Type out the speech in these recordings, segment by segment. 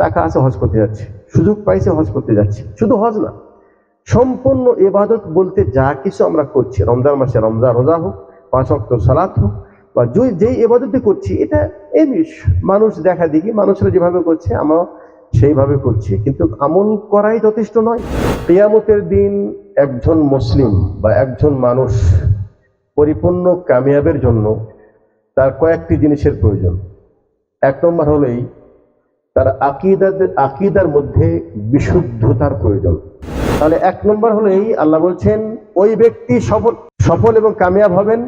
টাকা আছে, হজ করতে যাচ্ছে। সুযোগ পাইছে, হজ করতে যাচ্ছে। শুধু হজ না, সম্পূর্ণ এবাদত বলতে যা কিছু আমরা করছি, রমজান মাসে রমজান রোজা হোক, পাঁচ অক্ট সালাত হোক, বা যেই এবাদতে করছি, এটা এমনি মানুষ দেখা দেখি, মানুষরা যেভাবে করছে আমরা সেইভাবে করছি। কিন্তু আমল করাই যথেষ্ট নয়। কেয়ামতের দিন একজন মুসলিম বা একজন মানুষ পরিপূর্ণ কামিয়াবের জন্য তার কয়েকটি জিনিসের প্রয়োজন। এক নম্বর হলেই তার আকিদাদের আকিদার মধ্যে বিশুদ্ধতার প্রয়োজন। তাহলে এক নম্বর হলেই আল্লাহ বলছেন ওই ব্যক্তি সফল সফল এবং কামিয়াব হবেন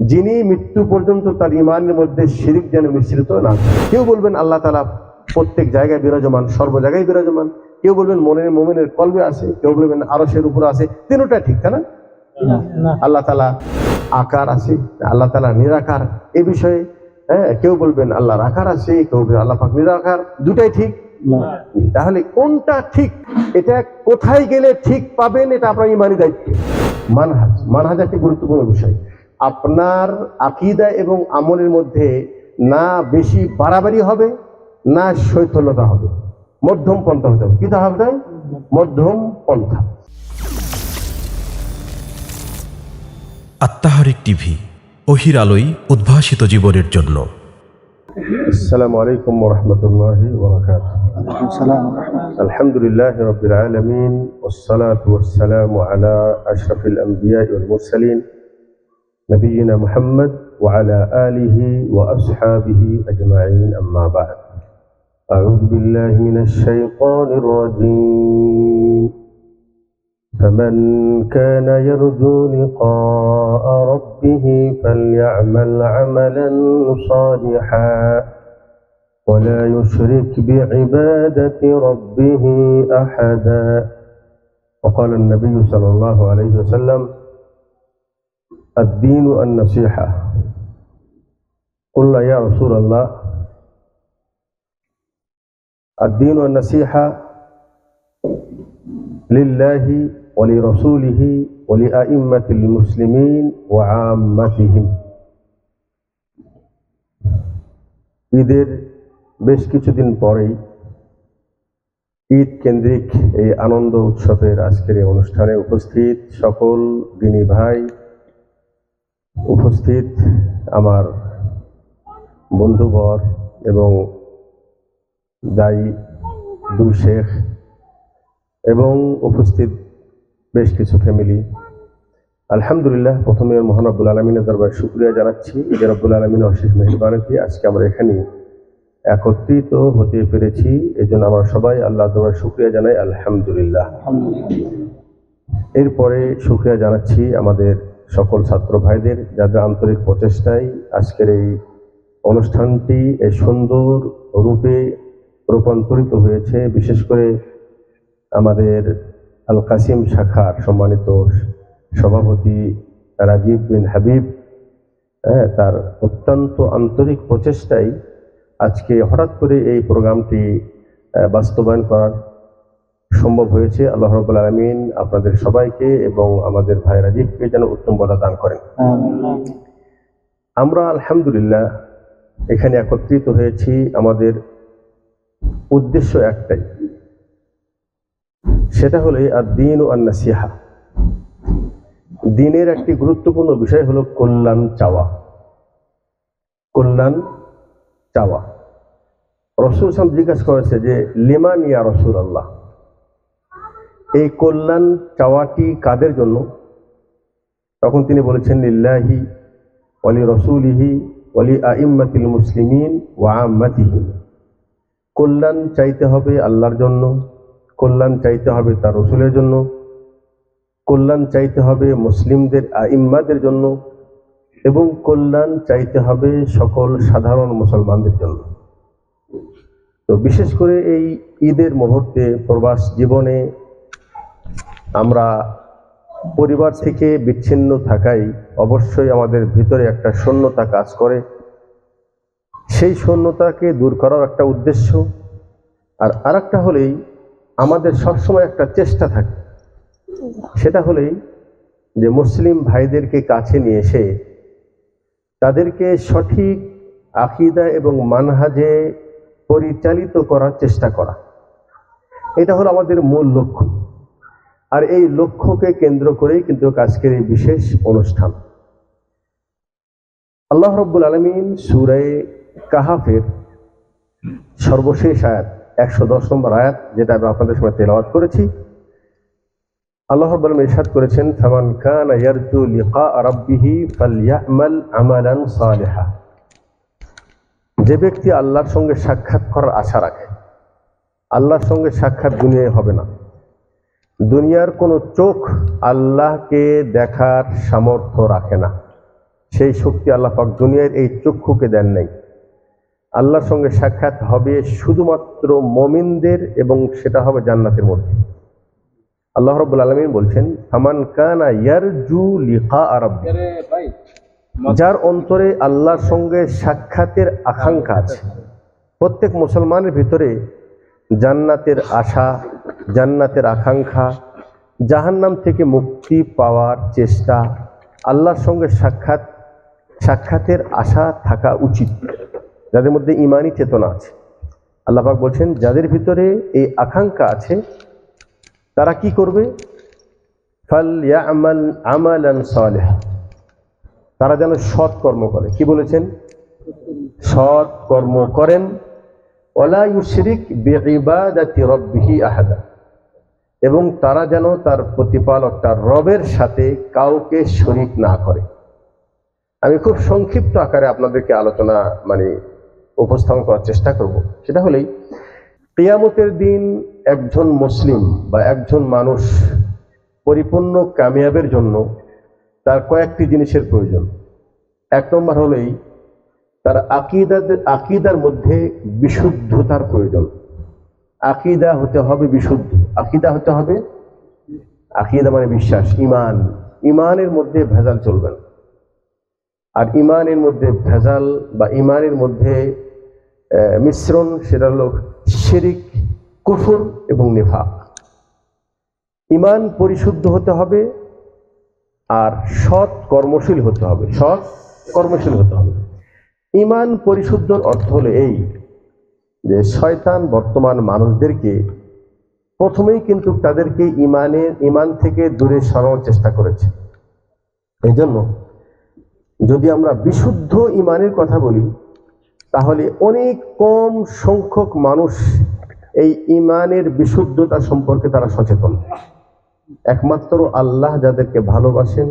যিনি মৃত্যু পর্যন্ত তার ইমানের মধ্যে শিরিক যেন মিশ্রিত না কেউ বলবেন আল্লাহ তালা প্রত্যেক জায়গায় বিরাজমান সর্ব জায়গায় বিরাজমান। কেউ বলবেন মনের মোমেনের কলবে আছে। কেউ বলবেন আরসের উপর আছে। তিনটা ঠিক তাই না? আল্লাহ তালা আকার আছে আল্লাহ তালা নিরাকার। এ বিষয়ে হ্যাঁ কেউ বলবেন আল্লাহর আকার আছে কেউ বলবেন আল্লাহ পাক নিরাকার দুটাই ঠিক? তাহলে কোনটা ঠিক? এটা কোথায় গেলে ঠিক পাবেন এটা আপনার ইমানি দায়িত্ব। মানহাজ মানহাজ একটি গুরুত্বপূর্ণ বিষয়। আপনার আকিদা এবং আমলের মধ্যে না বেশি বাড়াবাড়ি হবে না শৈথল্যতা হবে। মধ্যম পন্থা হতে হবে। কি হবে মধ্যম পন্থা। আত্মাহারিক টিভি অহির আলোই উদ্ভাসিত জীবনের জন্য السلام عليكم ورحمة الله وبركاته الحمد لله رب العالمين والصلاة والسلام على أشرف الأنبياء والمرسلين نبينا محمد وعلى آله وأصحابه أجمعين أما بعد أعوذ بالله من الشيطان الرجيم فمن كان يرجو لقاء ربه فليعمل عملا صالحا ولا يشرك بعبادة ربه أحدا. وقال النبي صلى الله عليه وسلم الدين النصيحة. قلنا يا رسول الله الدين النصيحة لله ولرسوله ولأئمة المسلمين وعامتهم ঈদের বেশ কিছুদিন পরেই ঈদ কেন্দ্রিক এই আনন্দ উৎসবের আজকের এই অনুষ্ঠানে উপস্থিত সকল দিনী ভাই উপস্থিত আমার বন্ধুবর এবং দায়ী দুই শেখ এবং উপস্থিত বেশ কিছু ফ্যামিলি আলহামদুলিল্লাহ, প্রথমে মহান আব্বুল আলমিনের দরবার শুক্রিয়া জানাচ্ছি। ঈদের আব্বুল আলমিন অশেষ মেহরবানিতে আজকে আমরা এখানে একত্রিত হতে পেরেছি। এই জন্য আমরা সবাই আল্লাহ দরবার শুক্রিয়া জানাই। আলহামদুলিল্লাহ। এরপরে শুক্রিয়া জানাচ্ছি আমাদের সকল ছাত্র ভাইদের যাদের আন্তরিক প্রচেষ্টায় আজকের এই অনুষ্ঠানটি এই সুন্দর রূপে রূপান্তরিত হয়েছে। বিশেষ করে আমাদের আল কাসিম শাখার সম্মানিত সভাপতি রাজীব বিন হাবিব হ্যাঁ তার অত্যন্ত আন্তরিক প্রচেষ্টায় আজকে হঠাৎ করে এই প্রোগ্রামটি বাস্তবায়ন করার সম্ভব হয়েছে। আল্লাহ রবুল আলমিন আপনাদের সবাইকে এবং আমাদের ভাই রাজীবকে যেন উত্তম বলা দান করেন। আমরা আলহামদুলিল্লাহ এখানে একত্রিত হয়েছি। আমাদের উদ্দেশ্য একটাই সেটা হলো আর দিন ও আন্নাসিহা। দিনের একটি গুরুত্বপূর্ণ বিষয় হলো কল্যাণ চাওয়া। কল্যাণ চাওয়া। রসুল সাম জিজ্ঞাসা করেছে যে লিমান ইয়া রসুল আল্লাহ এই কল্যাণ চাওয়াটি কাদের জন্য? তখন তিনি বলেছেন, লিল্লাহি ওয়ালি রসুলিহি ওয়ালি আইম্মাতিল মুসলিমিন ওয়া আম্মাতিহি কল্যাণ চাইতে হবে আল্লাহর জন্য। কল্যাণ চাইতে হবে তার রসুলের জন্য, কল্যাণ চাইতে হবে মুসলিমদের আইম্মাদের জন্য এবং কল্যাণ চাইতে হবে সকল সাধারণ মুসলমানদের জন্য। তো বিশেষ করে এই ঈদের মুহূর্তে প্রবাস জীবনে আমরা পরিবার থেকে বিচ্ছিন্ন থাকাই অবশ্যই আমাদের ভিতরে একটা শূন্যতা কাজ করে। সেই শূন্যতাকে দূর করার একটা উদ্দেশ্য। আর আরেকটা হলেই আমাদের সবসময় একটা চেষ্টা থাকে। সেটা হলেই যে মুসলিম ভাইদেরকে কাছে নিয়ে এসে তাদেরকে সঠিক আকিদা এবং মানহাজে পরিচালিত করার চেষ্টা করা। এটা হলো আমাদের মূল লক্ষ্য। আর এই লক্ষ্যকে কেন্দ্র করেই কিন্তু আজকের এই বিশেষ অনুষ্ঠান। আল্লাহ রব্বুল আলমিন সুরে কাহাফের সর্বশেষ আয়াত একশো দশ নম্বর আয়াত, যেটা আমি আপনাদের সময় তেলাওয়াত করেছি। আল্লাহ রব্বুল আলমিন ইরশাদ করেছেন, ফামান কানা ইয়ারজু লিকা রাব্বিহি ফালইয়ামাল আমালান সালিহা। যে ব্যক্তি আল্লাহর সঙ্গে সাক্ষাৎ করার আশা রাখে, আল্লাহর সঙ্গে সাক্ষাৎ দুনিয়ায় হবে না। দুনিয়ার কোনো চোখ আল্লাহকে দেখার সামর্থ্য রাখে না। সেই শক্তি আল্লাহ পাক দুনিয়ার এই চক্ষুকে দেন নাই। আল্লাহর সঙ্গে সাক্ষাৎ হবে শুধুমাত্র মমিনদের এবং সেটা হবে জান্নাতের মধ্যে। আল্লাহ রব্বুল আলমিন বলছেন ফামান কানা ইয়ারজু লিকা আরব্বি। যার অন্তরে আল্লাহর সঙ্গে সাক্ষাতের আকাঙ্ক্ষা আছে। প্রত্যেক মুসলমানের ভিতরে জান্নাতের আশা জান্নাতের আকাঙ্ক্ষা জাহান্নাম থেকে মুক্তি পাওয়ার চেষ্টা আল্লাহর সঙ্গে সাক্ষাৎ সাক্ষাতের আশা থাকা উচিত। যাদের মধ্যে ইমানি চেতনা আছে। আল্লাহাক বলছেন, যাদের ভিতরে এই আকাঙ্ক্ষা আছে, তারা কি করবে? ফাল আমালান সালেহা। তারা যেন সৎ কর্ম করে। কি বলেছেন? সৎ কর্ম করেন। ওলা এবং তারা যেন তার প্রতিপালক তার রবের সাথে কাউকে শরিক না করে। আমি খুব সংক্ষিপ্ত আকারে আপনাদেরকে আলোচনা মানে উপস্থাপন করার চেষ্টা করব। সেটা হলেই কিয়ামতের দিন একজন মুসলিম বা একজন মানুষ পরিপূর্ণ কামিয়াবের জন্য তার কয়েকটি জিনিসের প্রয়োজন। এক নম্বর হলেই তার আকিদাদের আকিদার মধ্যে বিশুদ্ধতার প্রয়োজন। আকিদা হতে হবে বিশুদ্ধ। আকিদা হতে হবে আকিদা মানে বিশ্বাস, ইমান। ইমানের মধ্যে ভেজাল চলবে না। আর ইমানের মধ্যে ভেজাল বা ইমানের মধ্যে মিশ্রণ, সেটা হলো শেরিক, কুফুর এবং নিফাক। ইমান পরিশুদ্ধ হতে হবে আর সৎ কর্মশীল হতে হবে। সৎ কর্মশীল হতে হবে। ইমান পরিশুদ্ধর অর্থ হলো এই যে শয়তান বর্তমান মানুষদেরকে প্রথমেই কিন্তু তাদেরকে ইমানের ইমান থেকে দূরে সরানোর চেষ্টা করেছে। এই জন্য যদি আমরা বিশুদ্ধ ইমানের কথা বলি তাহলে অনেক কম সংখ্যক মানুষ এই ইমানের বিশুদ্ধতা সম্পর্কে তারা সচেতন। একমাত্র আল্লাহ যাদেরকে ভালোবাসেন,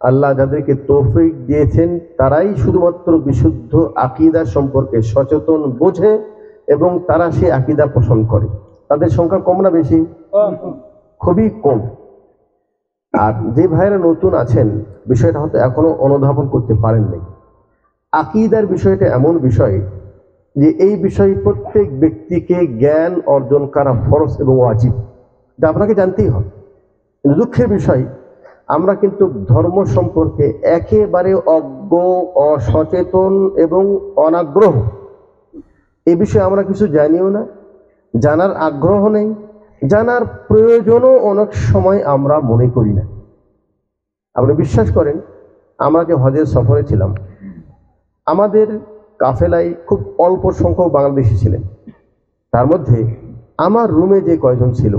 আল্লাহ যাদেরকে তৌফিক দিয়েছেন, তারাই শুধুমাত্র বিশুদ্ধ আকিদা সম্পর্কে সচেতন বোঝে এবং তারা সেই আকিদা পোষণ করে। তাদের সংখ্যা কম না বেশি? খুবই কম। আর যে ভাইরা নতুন আছেন, বিষয়টা হয়তো এখনও অনুধাবন করতে পারেন নাই আকিদার বিষয়টা এমন বিষয় যে এই বিষয়ে প্রত্যেক ব্যক্তিকে জ্ঞান অর্জন করা ফরজ এবং ওয়াজিব। যা আপনাকে জানতেই হবে। কিন্তু দুঃখের বিষয়, আমরা কিন্তু ধর্ম সম্পর্কে একেবারে অজ্ঞ, অসচেতন এবং অনাগ্রহ। এ বিষয়ে আমরা কিছু জানিও না। জানার আগ্রহ নেই। জানার প্রয়োজনও অনেক সময় আমরা মনে করি না। আপনি বিশ্বাস করেন, আমরা যে হজের সফরে ছিলাম আমাদের কাফেলায় খুব অল্প সংখ্যক বাংলাদেশি ছিলেন। তার মধ্যে আমার রুমে যে কয়জন ছিল,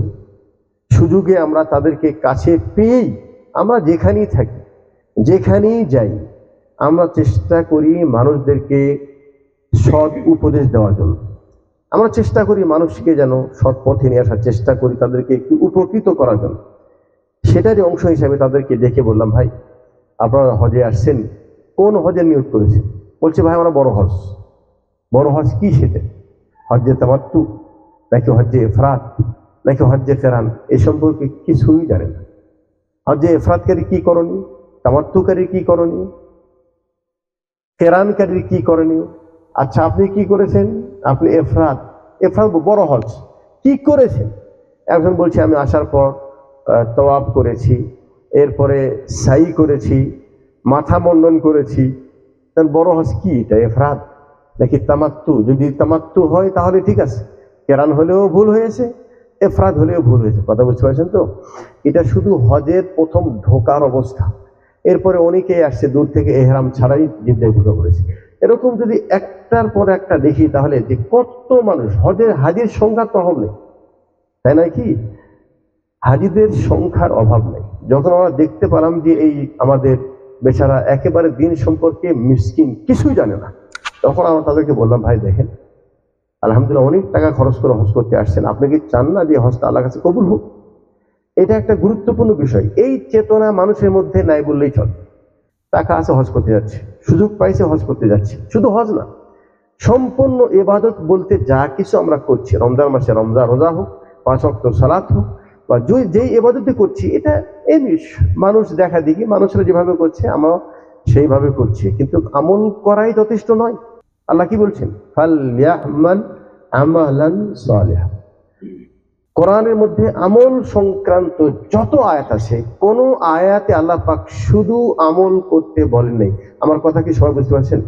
সুযোগে আমরা তাদেরকে কাছে পেয়েই আমরা যেখানেই থাকি, যেখানেই যাই, আমরা চেষ্টা করি মানুষদেরকে সৎ উপদেশ দেওয়ার জন্য। আমরা চেষ্টা করি মানুষকে যেন সৎ পথে নিয়ে আসার, চেষ্টা করি তাদেরকে একটু উপকৃত করার জন্য। সেটারই অংশ হিসাবে তাদেরকে দেখে বললাম, ভাই, আপনারা হজে আসছেন, কোন হজের নিয়োগ করেছেন? বলছে, ভাই, আমরা বড় হজ। বড় হজ কি সেটা? হজ্জে তামাত্তু, নাকি হজ্জে এফরাত, নাকি হজ্জে ফেরান? এ সম্পর্কে কিছুই জানে না। হজ্জে এফরাতকারী কি করণীয়? তামাত্তুকারী কি করণীয়? ফেরানকারীর কি করণীয়? আচ্ছা আপনি কি করেছেন? আপনি এফরাত এফরাত বড় হজ। কি করেছেন? একজন বলছে, আমি আসার পর তওয়াব করেছি, এরপরে সাই করেছি, মাথা মন্ডন করেছি তাহলে বড় হজ কি এটা? এফরাত নাকি তামাত্তু? যদি তামাত্তু হয়, তাহলে ঠিক আছে। কেরান হলেও ভুল হয়েছে এফরাত হলেও ভুল হয়েছে। কথা বুঝতে পারছেন তো? এটা শুধু হজের প্রথম ঢোকার অবস্থা। এরপরে অনেকেই আসছে, দূর থেকে এহরাম ছাড়াই জিদ্দায় ঢুকে পড়েছে। এরকম যদি একটার পর একটা দেখি, তাহলে যে কত মানুষ, হজের হাজির সংখ্যা তো অভাব নেই। তাই নয় কি? হাজিদের সংখ্যার অভাব নেই। যখন আমরা দেখতে পেলাম যে এই আমাদের বেচারা একেবারে দিন সম্পর্কে মিসকিন, কিছুই জানে না। তখন আমরা তাদেরকে বললাম, ভাই, দেখেন, আলহামদুলিল্লাহ অনেক টাকা খরচ করে হজ করতে আসছেন। আপনি কি চান না যে হজটা আল্লাহ কাছে কবুল হোক? এটা একটা গুরুত্বপূর্ণ বিষয়। এই চেতনা মানুষের মধ্যে নাই বললেই চলে। টাকা আছে, হজ করতে যাচ্ছে। সুযোগ পাইছে, হজ করতে যাচ্ছে। শুধু হজ না, সম্পূর্ণ এবাদত বলতে যা কিছু আমরা করছি, রমজান মাসে রমজান রোজা হোক, পাঁচ অক্ট সালাত হোক বা যে- যেই এবাদতে করছি এটা এমনি মানুষ দেখা দেখি মানুষরা যেভাবে করছে আমরা সেইভাবে করছি। কিন্তু আমল করাই যথেষ্ট নয়। আল্লাহ কি বলছেন? আমালান সালিহা। কোরআনের মধ্যে আমল সংক্রান্ত যত আয়াত আছে কোন আয়াতে আল্লাহ পাক শুধু আমল করতে বলেন নাই। আমার কথা কি সবাই বুঝতে পারছেন?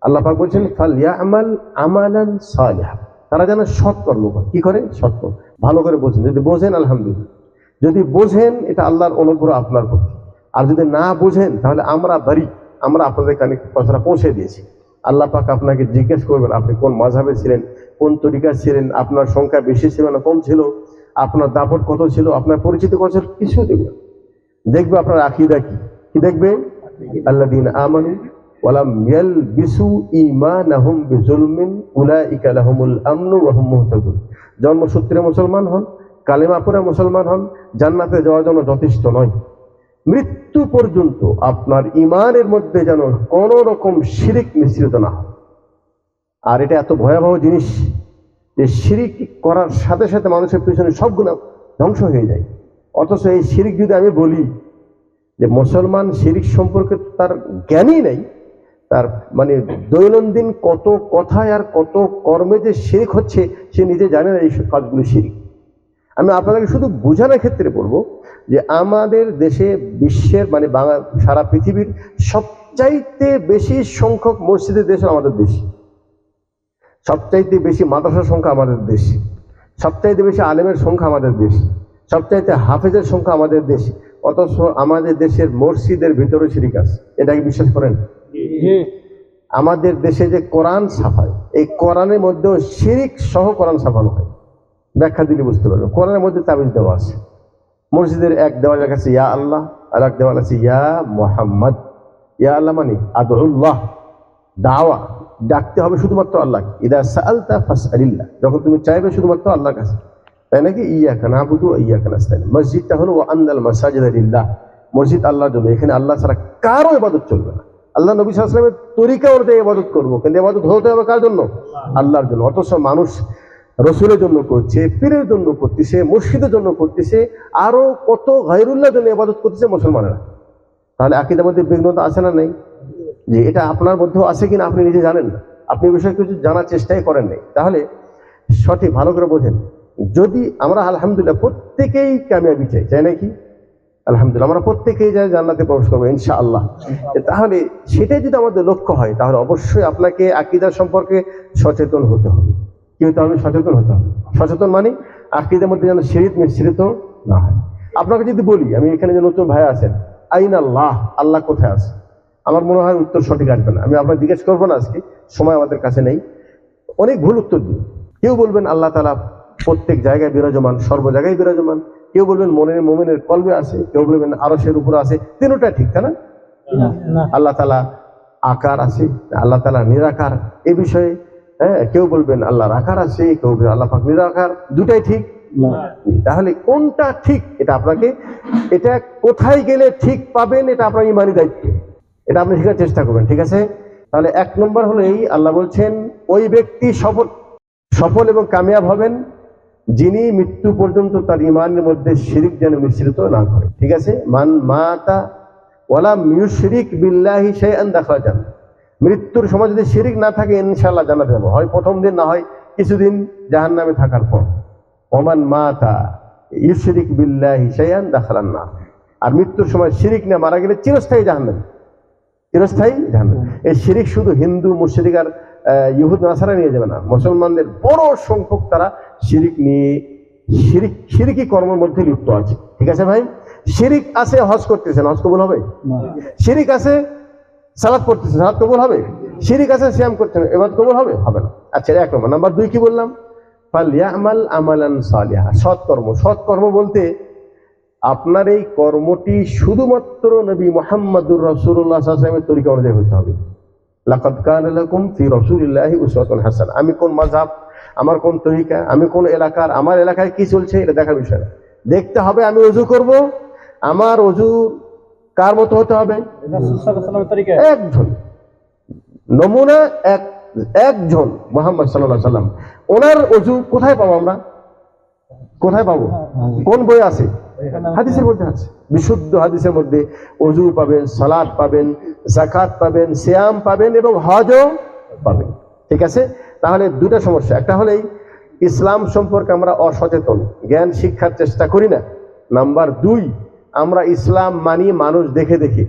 আল্লাহ পাক বলছেন ফাল ইয়ামাল আমালান সালিহা। তারা যেন সৎকর্ম করে। কি করে? সৎকর্ম। ভালো করে বোঝেন। যদি বোঝেন, আলহামদুলিল্লাহ। যদি বোঝেন, এটা আল্লাহর অনুগ্রহ আপনার প্রতি আর যদি না বোঝেন, তাহলে আমরা বাড়ি আমরা আপনাদের কানে কথাটা পৌঁছে দিয়েছি। আল্লাহ পাক আপনাকে জিজ্ঞেস করবেন, আপনি কোন মাঝাবে ছিলেন? কোন তরিকা ছিলেন? আপনার সংখ্যা বেশি ছিল না কম ছিল? আপনার দাপট কত ছিল? আপনার পরিচিত কত ছিল? কিছু দেখবে। দেখবে আপনার আকিদা কি? কি দেখবে আল্লাহ দিন আমানু ওয়ালাম ইয়ালবিসু ঈমানাহুম বিজুলমিন উলাইকা লাহুমুল আমনু ওয়া হুম মুহতাদুন। জন্মসূত্রে মুসলমান হন, কালেমা পড়ে মুসলমান হন, জান্নাতে যাওয়ার জন্য যথেষ্ট নয়। মৃত্যু পর্যন্ত আপনার ইমানের মধ্যে যেন কোন রকম শিরিক মিশ্রিত না হয়। আর এটা এত ভয়াবহ জিনিস যে শিরিক করার সাথে সাথে মানুষের পিছনে সবগুলো ধ্বংস হয়ে যায়। অথচ এই শিরিক যদি আমি বলি যে মুসলমান শিরিক সম্পর্কে তার জ্ঞানই নেই তার মানে দৈনন্দিন কত কথায় আর কত কর্মে যে শিরিক হচ্ছে, সে নিজে জানে না এই কাজগুলো শিরিক। আমি আপনাদেরকে শুধু বোঝানোর ক্ষেত্রে বলব যে আমাদের দেশে বিশ্বের মানে বাংলা, সারা পৃথিবীর সবচাইতে বেশি সংখ্যক মসজিদের দেশ আমাদের দেশ। সবচাইতে বেশি মাদ্রাসার সংখ্যা আমাদের দেশ। সবচাইতে বেশি আলেমের সংখ্যা আমাদের দেশ। সবচাইতে হাফেজের সংখ্যা আমাদের দেশ। অথচ আমাদের দেশের মসজিদের ভিতরে শিরিক আছে। এটাকে বিশ্বাস করেন? আমাদের দেশে যে কোরআন ছাপায় এই কোরআনের মধ্যেও শিরিক সহ কোরআন ছাপানো হয়। ব্যাখ্যা দিলে বুঝতে পারবেন। কোরআনের মধ্যে তাবিজ দেওয়া আছে। মসজিদের এক দেওয়ালের কাছে ইয়া আল্লাহ আর এক দেওয়াল আছে ইয়া মোহাম্মদ। ইয়া আল্লাহ মানে আদুল্লাহ দাওয়া। ডাকতে হবে শুধুমাত্র আল্লাহ ইদা সালতা ফাসআলিল্লাহ। যখন তুমি চাইবে শুধুমাত্র আল্লাহর কাছে। তাই নাকি? ইয়া খানা আবুদু ইয়া খানা মসজিদটা হলো ও আন্দাল মাসাজিদ আলিল্লাহ মসজিদ আল্লাহর জন্য। এখানে আল্লাহ ছাড়া কারও ইবাদত চলবে না। আল্লাহ নবী সাল্লামের তরিকা অনুযায়ী ইবাদত করব। কিন্তু ইবাদত হতে হবে কার জন্য? আল্লাহর জন্য। অথচ মানুষ রসুলের জন্য করছে পীরের জন্য করতেছে মসজিদের জন্য করতেছে আরও কত গাইরুল্লাহ জন্য ইবাদত করতেছে মুসলমানেরা। তাহলে আকিদার মধ্যে বিঘ্নতা আছে না নেই? যে এটা আপনার মধ্যেও আছে কিনা আপনি নিজে জানেন না। আপনি বিষয়ে কিছু জানার চেষ্টাই করেন নাই। তাহলে সঠিক ভালো করে বোঝেন। যদি আমরা আলহামদুলিল্লাহ প্রত্যেকেই কামিয়াবি চাই চাই নাকি? আলহামদুলিল্লাহ আমরা প্রত্যেকেই যাই জান্নাতে প্রবেশ করব ইনশাআল্লাহ। তাহলে সেটাই যদি আমাদের লক্ষ্য হয় তাহলে অবশ্যই আপনাকে আকিদার সম্পর্কে সচেতন হতে হবে। কি হতে হবে? সচেতন হতে হবে। সচেতন মানে আকিদের মধ্যে যেন সিরিত মিশ্রিত না হয়। আপনাকে যদি বলি আমি এখানে যে নতুন ভাই আছেন আইন আল্লাহ আল্লাহ কোথায় আছে? আমার মনে হয় উত্তর সঠিক আসবে না। আমি আপনার জিজ্ঞেস করব না আজকে সময় আমাদের কাছে নেই। অনেক ভুল উত্তর দিন কেউ বলবেন আল্লাহ তালা প্রত্যেক জায়গায় বিরাজমান সর্ব জায়গায় বিরাজমান। কেউ বলবেন মনের মোমেনের কলবে আছে কেউ বলবেন আরসের উপরে আছে তিনটা ঠিক তাই না? আল্লাহ তালা আকার আছে আল্লাহ তালা নিরাকার। এ বিষয়ে হ্যাঁ কেউ বলবেন আল্লাহর আকার আছে কেউ বলবেন আল্লাহ পাক নিরাকার দুটাই ঠিক। তাহলে কোনটা ঠিক এটা আপনাকে এটা কোথায় গেলে ঠিক পাবেন এটা আপনার ইমানি দায়িত্ব। এটা আপনি শেখার চেষ্টা করবেন ঠিক আছে? তাহলে এক নম্বর হলো এই আল্লাহ বলছেন ওই ব্যক্তি সফল সফল এবং কামিয়াব হবেন যিনি মৃত্যু পর্যন্ত তার ইমানের মধ্যে শিরিক যেন মিশ্রিত না করে। ঠিক আছে? মান মাতা ওয়ালা মিউশরিক বিল্লাহি শাইআন দাখালা যান মৃত্যুর সময় যদি শিরিক না থাকে, ইনশাআল্লাহ জানাতে যাব। হয় প্রথম দিন, না হয় কিছুদিন জাহান্নামে থাকার পর। ওমান মাতা ইউশরিক বিল্লাহি শাইআন দাখালান না আর মৃত্যুর সময় শিরিক না মারা গেলে চিরস্থায়ী জাহান্নামে। চিরস্থায়ী জাহান্নাম এই শিরিক শুধু হিন্দু মুশরিক আর ইহুদ নাসারা নিয়ে যাবে না। মুসলমানদের বড় সংখ্যক তারা শিরিক নিয়ে শিরিক শিরিকি কর্মের মধ্যে লিপ্ত আছে। ঠিক আছে ভাই? শিরিক আছে হজ করতেছেন হজ কবুল হবে? শিরিক আছে সালাদ পড়তেছেন সালাদ কবুল হবে? শিরিক আছে শ্যাম করছেন এবার কবুল হবে? হবে না। আচ্ছা এক নম্বর। নাম্বার দুই কি বললাম? ফালিয়ামাল আমালান সালিহা। সৎকর্ম। সৎকর্ম বলতে আপনার এই কর্মটি শুধুমাত্র নবী মোহাম্মদুর রসুল্লাহ সাল্লামের তরিকা অনুযায়ী হতে হবে। লাকাদ কানা লাকুম ফি রাসূলিল্লাহি উসওয়াতুন হাসান। আমি কোন মাযহাব আমার কোন তরিকা আমি কোন এলাকার আমার এলাকায় কি চলছে এটা দেখার বিষয় না। দেখতে হবে আমি অজু করব। আমার অজু কার মতো হতে হবে? একজন। নমুনা এক একজন মোহাম্মদ সাল্লাহ সাল্লাম ওনার অজু কোথায় পাবো আমরা? কোথায় পাবো? কোন বই আছে? হাদিসের মধ্যে আছে। বিশুদ্ধ হাদিসের মধ্যে অজু পাবেন সালাদ পাবেন জাকাত পাবেন শ্যাম পাবেন এবং হজও পাবেন। ঠিক আছে? তাহলে দুটা সমস্যা। একটা হলেই ইসলাম সম্পর্কে আমরা অসচেতন, জ্ঞান শিক্ষার চেষ্টা করি না। নাম্বার দুই, আমরা ইসলাম মানি মানুষ দেখে দেখে।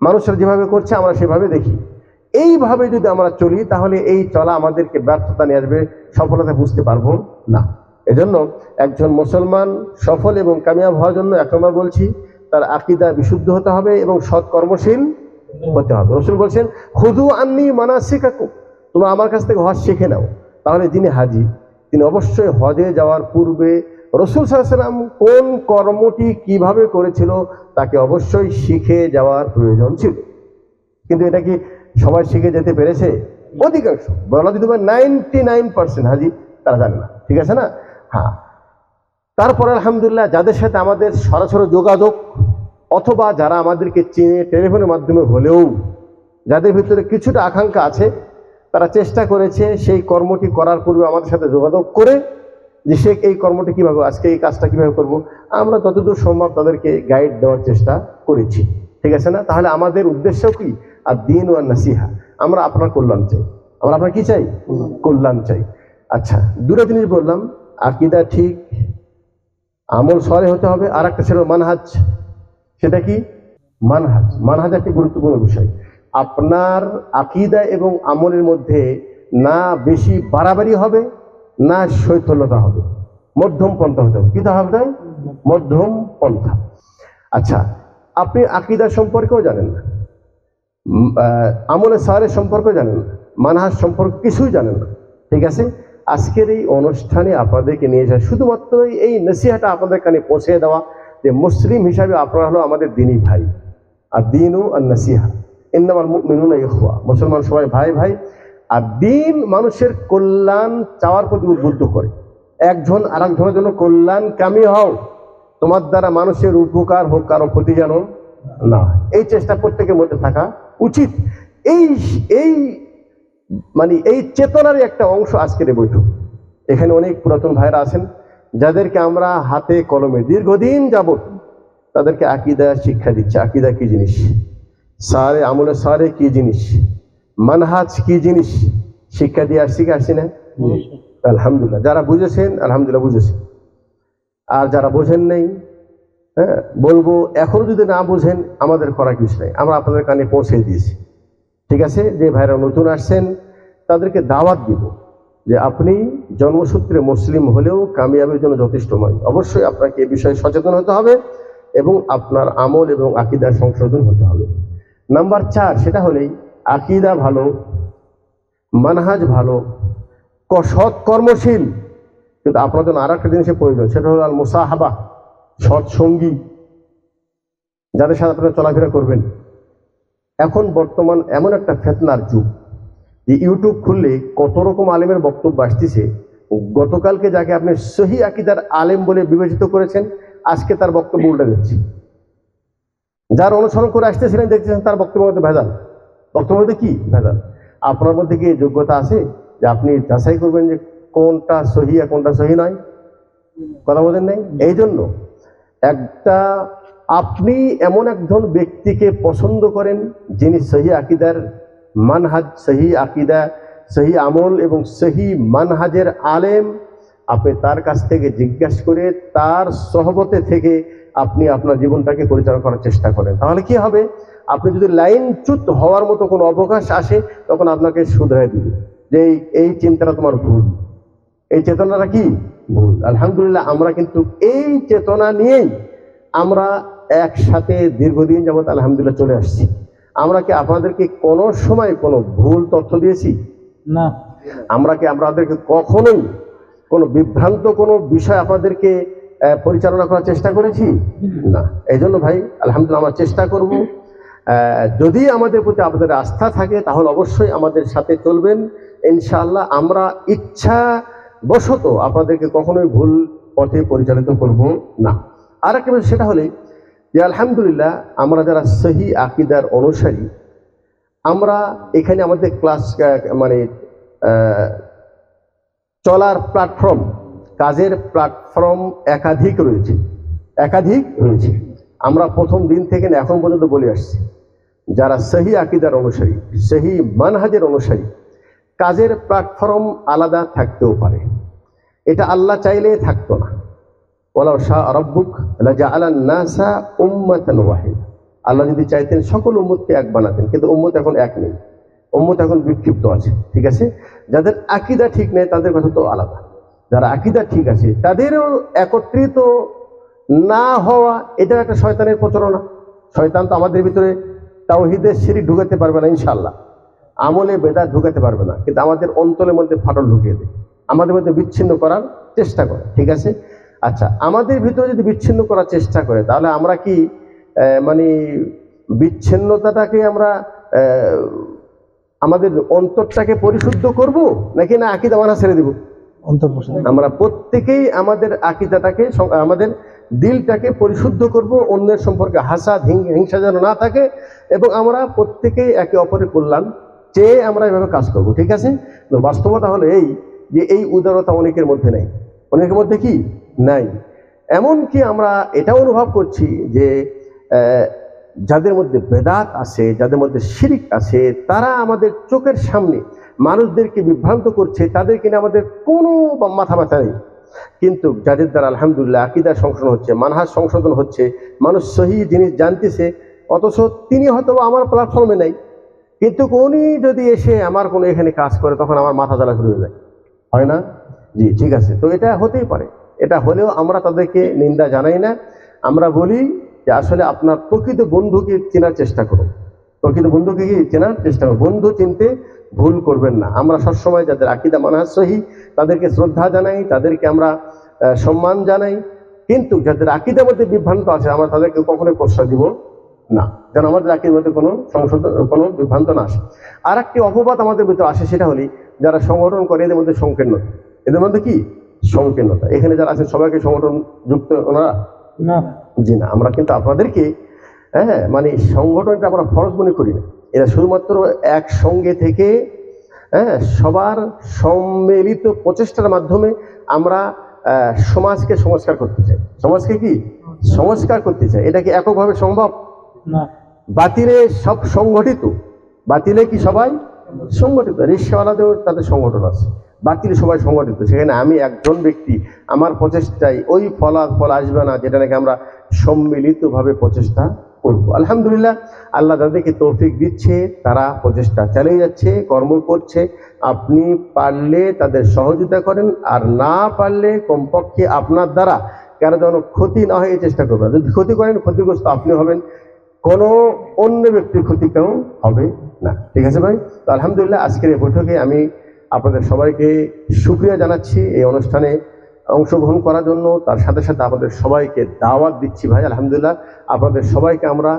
মানুষরা যেভাবে করছে, আমরা সেভাবে দেখি। এইভাবে যদি আমরা চলি, তাহলে এই চলা আমাদেরকে ব্যর্থতা নিয়ে আসবে, সফলতা বুঝতে পারব না। এজন্য একজন মুসলমান সফল এবং কামিয়াব হওয়ার জন্য এক নম্বর বলছি, তার আকিদা বিশুদ্ধ হতে হবে এবং সৎ কর্মশীল হতে হবে। রসুল বলছেন খুদু আন্নি মানাসিকাকু তোমরা আমার কাছ থেকে হজ শিখে নাও। তাহলে যিনি হাজি, তিনি অবশ্যই হজে যাওয়ার পূর্বে রসুল সাল্লাম কোন কর্মটি কীভাবে করেছিল তাকে অবশ্যই শিখে যাওয়ার প্রয়োজন ছিল। কিন্তু এটা কি সবাই শিখে যেতে পেরেছে? অধিকাংশ। বলা যদি নাইনটি নাইন পার্সেন্ট হাজি তারা জানে না। ঠিক আছে না? হ্যাঁ। তারপর আলহামদুলিল্লাহ যাদের সাথে আমাদের সরাসরি যোগাযোগ অথবা যারা আমাদেরকে চিনে টেলিফোনের মাধ্যমে হলেও যাদের ভিতরে কিছুটা আকাঙ্ক্ষা আছে তারা চেষ্টা করেছে সেই কর্মটি করার পূর্বে আমাদের সাথে যোগাযোগ করে যে সে এই কর্মটি কীভাবে আজকে এই কাজটা কীভাবে করব। আমরা যতদূর সম্ভব তাদেরকে গাইড দেওয়ার চেষ্টা করেছি। ঠিক আছে না? তাহলে আমাদের উদ্দেশ্য কি? আর দিন ও নাসিহা। আমরা আপনার কল্যাণ চাই। আমরা আপনার কি চাই? কল্যাণ চাই। আচ্ছা দুটো জিনিস বললাম। আকিদা ঠিক, আমল সরে হতে হবে আর একটা ছিল মানহাজ। সেটা কি? মানহাজ। মানহাজ একটি গুরুত্বপূর্ণ বিষয়। আপনার আকিদা এবং আমলের মধ্যে না বেশি বাড়াবাড়ি হবে, না শৈথল্যতা হবে। মধ্যম পন্থা হতে হবে। কি হবে? তাই মধ্যম পন্থা। আচ্ছা আপনি আকিদা সম্পর্কেও জানেন না। আমলে সারের সম্পর্কে জানেন না। মানহাজ সম্পর্কে কিছুই জানেন না। ঠিক আছে? আজকের এই অনুষ্ঠানে আপনাদেরকে নিয়ে যায় শুধুমাত্র এই- নসিহাটা আপনাদের কানে পৌঁছে দেওয়া যে মুসলিম হিসাবে আপনারা হলো আমাদের দিনই ভাই, আর দিনও আর নসিহা। ইন্নামাল মিনুন ইখওয়া। মুসলমান সবাই ভাই ভাই। আর দিন মানুষের কল্যাণ চাওয়ার প্রতি উদ্বুদ্ধ করে। একজন আর একজনের জন্য কল্যাণ কামি হও। তোমার দ্বারা মানুষের উপকার হোক, কারও ক্ষতি যেন না এই চেষ্টা প্রত্যেকের মধ্যে থাকা উচিত। এই এই মানে এই চেতনারই একটা অংশ আজকের বৈঠক। এখানে অনেক পুরাতন ভাইরা আছেন, যাদেরকে আমরা হাতে কলমে দীর্ঘদিন যাবত তাদেরকে আকিদা শিক্ষা দিচ্ছে। আকিদা কি জিনিস? সারে আমলে সারে কি জিনিস? মানহাজ কি জিনিস? শিক্ষা দিয়ে আসছি কি আসছি না? আলহামদুলিল্লাহ। যারা বুঝেছেন, আলহামদুলিল্লাহ বুঝেছেন। আর যারা বোঝেন নেই হ্যাঁ বলব এখনও যদি না বুঝেন, আমাদের করা কিছু নেই। আমরা আপনাদের কানে পৌঁছে দিয়েছি। ঠিক আছে? যে ভাইরা নতুন আসছেন, তাদেরকে দাওয়াত দিব যে আপনি জন্মসূত্রে মুসলিম হলেও কামিয়াবের জন্য যথেষ্ট নয়। অবশ্যই আপনাকে এ বিষয়ে সচেতন হতে হবে এবং আপনার আমল এবং আকিদা সংশোধন হতে হবে। নাম্বার চার, সেটা হলেই আকিদা ভালো, মানহাজ ভালো, সৎ কর্মশীল। কিন্তু আপনার জন্য আর একটা জিনিসের প্রয়োজন, সেটা হলো আল মুসাহাবা সৎসঙ্গী যাদের সাথে আপনারা চলাফেরা করবেন। এখন বর্তমান এমন একটা ফেতনার যুগ। যে ইউটিউব খুললে কত রকম আলেমের বক্তব্য আসতেছে। গতকালকে যাকে আপনি সহি আকিদার আলেম বলে বিবেচিত করেছেন, আজকে তার বক্তব্য উল্টে দিচ্ছে। যার অনুসরণ করে আসতেছিলেন, দেখতেছেন তার বক্তব্যের মধ্যে ভেজাল। বক্তব্যের মধ্যে কি? ভেজাল। আপনার মধ্যে কি যোগ্যতা আছে যে আপনি যাচাই করবেন যে কোনটা সহি আর কোনটা সহি নয়? কথা বলেন নাই? এই জন্য একটা আপনি এমন একজন ব্যক্তিকে পছন্দ করেন যিনি সহি আকিদার মানহাজ, সহি আকিদা, সহি আমল এবং সহি মানহাজের আলেম, আপনি তার কাছ থেকে জিজ্ঞাসা করে তার সহবতে থেকে আপনি আপনার জীবনটাকে পরিচালনা করার চেষ্টা করেন। তাহলে কি হবে? আপনি যদি লাইনচ্যুত হওয়ার মতো কোনো অবকাশ আসে, তখন আপনাকে শুধরাই দিবে। যে এই- এই চিন্তাটা তোমার ভুল। এই চেতনাটা কি? ভুল। আলহামদুলিল্লাহ, আমরা কিন্তু এই চেতনা নিয়েই আমরা একসাথে দীর্ঘদিন যাবত আলহামদুলিল্লাহ চলে আসছি। আমরা কি আপনাদেরকে কোনো সময় কোনো ভুল তথ্য দিয়েছি? না। আমরা কি আপনাদেরকে কখনোই কোনো বিভ্রান্ত কোনো বিষয় আপনাদেরকে পরিচালনা করার চেষ্টা করেছি? না। এই জন্য ভাই আলহামদুলিল্লাহ আমরা চেষ্টা করব। যদি আমাদের প্রতি আপনাদের আস্থা থাকে তাহলে অবশ্যই আমাদের সাথে চলবেন। ইনশাআল্লাহ আমরা ইচ্ছা বশত আপনাদেরকে কখনোই ভুল পথে পরিচালিত করব না। আর একটা বিষয় সেটা হলে যে আলহামদুলিল্লাহ, আমরা যারা সহি আকিদার অনুসারী, আমরা এখানে আমাদের ক্লাস মানে চলার প্ল্যাটফর্ম কাজের প্ল্যাটফর্ম একাধিক রয়েছে একাধিক রয়েছে। আমরা প্রথম দিন থেকে এখন পর্যন্ত বলে আসছি, যারা সহি আকিদার অনুসারী, সহি মানহাজের অনুসারী, কাজের প্ল্যাটফর্ম আলাদা থাকতেও পারে। এটা আল্লাহ চাইলে থাকতো না। ওলাও শাহ রব্বুক লাজা আলা নাসা উম্মাতান ওয়াহিদ। আল্লাহ যদি চাইতেন সকল উম্মতকে এক বানাতেন, কিন্তু উম্মত এখন এক নেই। উম্মত এখন বিক্ষিপ্ত আছে, ঠিক আছে? যাদের আকিদা ঠিক নেই, তাদের কথা তো আলাদা। যারা আকিদা ঠিক আছে, তাদেরও একত্রিত না হওয়া এটা একটা শয়তানের প্রচারণা। শয়তান তো আমাদের ভিতরে তাওহিদের সিঁড়ি ঢুকাতে পারবে না ইনশাল্লাহ আমলে বেদা ঢুকাতে পারবে না, কিন্তু আমাদের অন্তরের মধ্যে ফাটল ঢুকিয়ে দেয়। আমাদের মধ্যে বিচ্ছিন্ন করার চেষ্টা করে, ঠিক আছে? আচ্ছা আমাদের ভিতরে যদি বিচ্ছিন্ন করার চেষ্টা করে তাহলে আমরা কি মানে বিচ্ছিন্নতাটাকে আমরা আমাদের অন্তরটাকে পরিশুদ্ধ করব নাকি না আকিদা মানা ছেড়ে দিব? অন্তর্ভুক্ত আমরা প্রত্যেকেই আমাদের আকিদাটাকে আমাদের দিলটাকে পরিশুদ্ধ করব অন্যের সম্পর্কে হাসাদ হিং- হিংসা যেন না থাকে এবং আমরা প্রত্যেকেই একে অপরের কল্যাণ চেয়ে আমরা এভাবে কাজ করব ঠিক আছে? বাস্তবতা হলো এই যে এই উদারতা অনেকের মধ্যে নেই। অনেকের মধ্যে কি? নাই। এমনকি আমরা এটাও অনুভব করছি যে যাদের মধ্যে বেদাত আছে, যাদের মধ্যে শিরিক আছে, তারা আমাদের চোখের সামনে মানুষদেরকে বিভ্রান্ত করছে তাদেরকে নিয়ে আমাদের কোনো মাথা ব্যথা নেই। কিন্তু যাদের দ্বারা আলহামদুলিল্লাহ আকিদা সংশোধন হচ্ছে মানহাজ সংশোধন হচ্ছে, মানুষ সহি জিনিস জানতেছে, অথচ তিনি হয়তো আমার প্ল্যাটফর্মে নেই। কিন্তু উনি যদি এসে আমার কোনো এখানে কাজ করে, তখন আমার মাথা জ্বালা শুরু হয়ে যায়। হয় না? জি, ঠিক আছে। তো এটা হতেই পারে। এটা হলেও আমরা তাদেরকে নিন্দা জানাই না। আমরা বলি যে আসলে আপনার প্রকৃত বন্ধুকে চেনার চেষ্টা করুন। প্রকৃত বন্ধুকে কি চেনার চেষ্টা করুন? বন্ধু চিনতে ভুল করবেন না। আমরা সবসময় যাদের আকিদা মানহাজ সহি, তাদেরকে শ্রদ্ধা জানাই, তাদেরকে আমরা সম্মান জানাই। কিন্তু যাদের আকিদার মধ্যে বিভ্রান্ত আছে, আমরা তাদেরকে কখনোই প্রশ্রয় দিব না। যেন আমাদের আকির মধ্যে কোনো সংশোধন কোনো বিভ্রান্ত না আসে। আর একটি অপবাদ আমাদের ভিতরে আসে, সেটা হলে যারা সংগঠন করে, এদের মধ্যে সংকীর্ণ। এদের মধ্যে কি? সংকীর্ণতা। এখানে যারা আছে সবাইকে সংগঠন যুক্ত ওনারা? না। জি না আমরা কিন্তু আপনাদেরকে হ্যাঁ মানে সংগঠনটা আমরা ফরজ মনে করি না। এরা শুধুমাত্র একসঙ্গে থেকে হ্যাঁ সবার সম্মিলিত প্রচেষ্টার মাধ্যমে আমরা সমাজকে সংস্কার করতে চাই। সমাজকে কি? সংস্কার করতে চাই। এটা কি এককভাবে সম্ভব? না। বাতিলে সব সংগঠিত। বাতিলে কি সবাই? সংগঠিত। রিক্সাওয়ালাদেরও তাদের সংগঠন আছে। বাতিলে সবাই সংগঠিত। সেখানে আমি একজন ব্যক্তি, আমার প্রচেষ্টায় ওই ফলার ফল আসবে না, যেটা নাকি আমরা সম্মিলিতভাবে প্রচেষ্টা করব। আলহামদুলিল্লাহ, আল্লাহ যাদেরকে তৌফিক দিচ্ছে, তারা প্রচেষ্টা চালিয়ে যাচ্ছে, কর্ম করছে। আপনি পারলে তাদের সহযোগিতা করেন, আর না পারলে কমপক্ষে আপনার দ্বারা কেন যেন ক্ষতি না হয়ে চেষ্টা করবেন যদি ক্ষতি করেন, ক্ষতিগ্রস্ত আপনি হবেন, কোনো অন্য ব্যক্তির ক্ষতি কেউ হবে না। ঠিক আছে ভাই? তো আলহামদুলিল্লাহ, আজকের এই বৈঠকে আমি আপনাদের সবাইকে সুক্রিয়া জানাচ্ছি এই অনুষ্ঠানে অংশগ্রহণ করার জন্য। তার সাথে সাথে আপনাদের সবাইকে দাওয়াত দিচ্ছি ভাই, আলহামদুলিল্লাহ। আপনাদের সবাইকে আমরা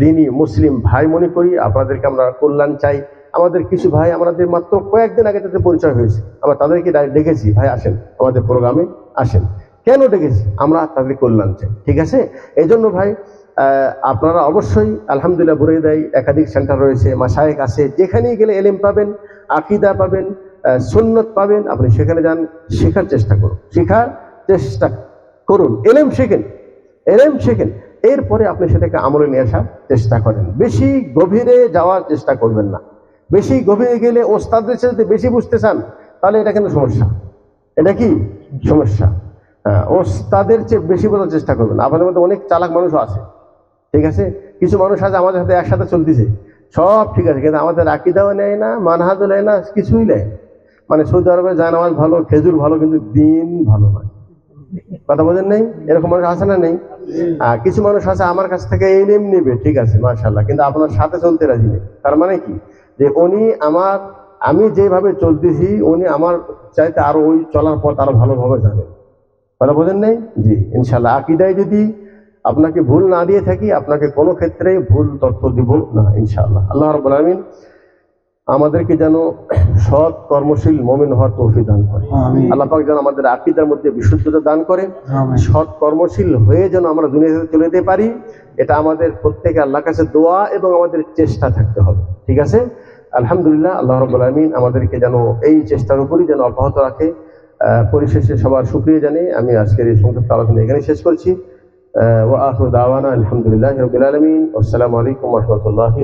দিনই মুসলিম ভাই মনে করি, আপনাদেরকে আমরা কল্যাণ চাই। আমাদের কিছু ভাই, আমাদের মাত্র কয়েকদিন আগে তাদের পরিচয় হয়েছে। আমরা তাদেরকে ডেকেছি, ভাই আসেন, আমাদের প্রোগ্রামে আসেন। কেন ডেকেছি? আমরা তাদের কল্যাণ চাই, ঠিক আছে? এই জন্য ভাই আপনারা অবশ্যই আলহামদুলিল্লাহ বুড়ে দেয়, একাধিক সেন্টার রয়েছে মাসায়েক আছে, যেখানেই গেলে এলেম পাবেন, আকিদা পাবেন সুন্নত পাবেন, আপনি সেখানে যান, শেখার চেষ্টা করুন। শেখার চেষ্টা করুন। এলেম শেখেন এলেম শেখেন। এরপরে আপনি সেটাকে আমলে নিয়ে আসার চেষ্টা করেন। বেশি গভীরে যাওয়ার চেষ্টা করবেন না। বেশি গভীরে গেলে ওস্তাদের সাথে বেশি বুঝতে চান, তাহলে এটা কিন্তু সমস্যা। এটা কি? সমস্যা। ওস্তাদের চেয়ে বেশি বোঝার চেষ্টা করবেন আপনাদের মধ্যে অনেক চালাক মানুষও আছে। ঠিক আছে? কিছু মানুষ আছে আমাদের সাথে একসাথে চলতেছে। সব ঠিক আছে, কিন্তু আমাদের আকিদাও নেয় না, মানহাজও নেয় না, কিছুই নেয়। মানে সৌদি আরবে জানামাজ ভালো, খেজুর ভালো, কিন্তু দিন ভালো নয়। কথা বোঝেন নেই? এরকম মানুষ আছে না নেই? কিছু মানুষ আছে আমার কাছ থেকে এই নেম নেবে, ঠিক আছে মার্শাল্লাহ কিন্তু আপনার সাথে চলতে রাজি নেই। তার মানে কি? যে উনি আমার, আমি যেভাবে চলতেছি, উনি আমার চাইতে আরও ওই চলার পথ আরও ভালোভাবে জানে। কথা বোঝেন নেই? জি ইনশাল্লাহ আকিদায় যদি আপনাকে ভুল না দিয়ে থাকি, আপনাকে কোনো ক্ষেত্রে ভুল তথ্য দিব না, ইনশাআল্লাহ। আল্লাহ রব আলমিন আমাদেরকে যেন সৎ কর্মশীল মমিন হওয়ার তৌফিক দান করে। আল্লাহ যেন আমাদের আকিদার মধ্যে বিশুদ্ধতা দান করে। সৎ কর্মশীল হয়ে যেন আমরা দুনিয়াতে চলে যেতে পারি এটা আমাদের প্রত্যেকে আল্লাহ কাছে দোয়া এবং আমাদের চেষ্টা থাকতে হবে। ঠিক আছে? আলহামদুলিল্লাহ আল্লাহ রব আলমিন আমাদেরকে যেন এই চেষ্টার উপরই যেন অব্যাহত রাখে। পরিশেষে সবার সুক্রিয়া জানিয়ে আমি আজকের এই সংক্ষিপ্ত আলোচনা এখানে শেষ করছি। আহ, ওয়া আখরু দাওয়ানা আলহামদুলিল্লাহ রবিল আলমিন। আসসালামু আলাইকুম রহমতুল্লাহি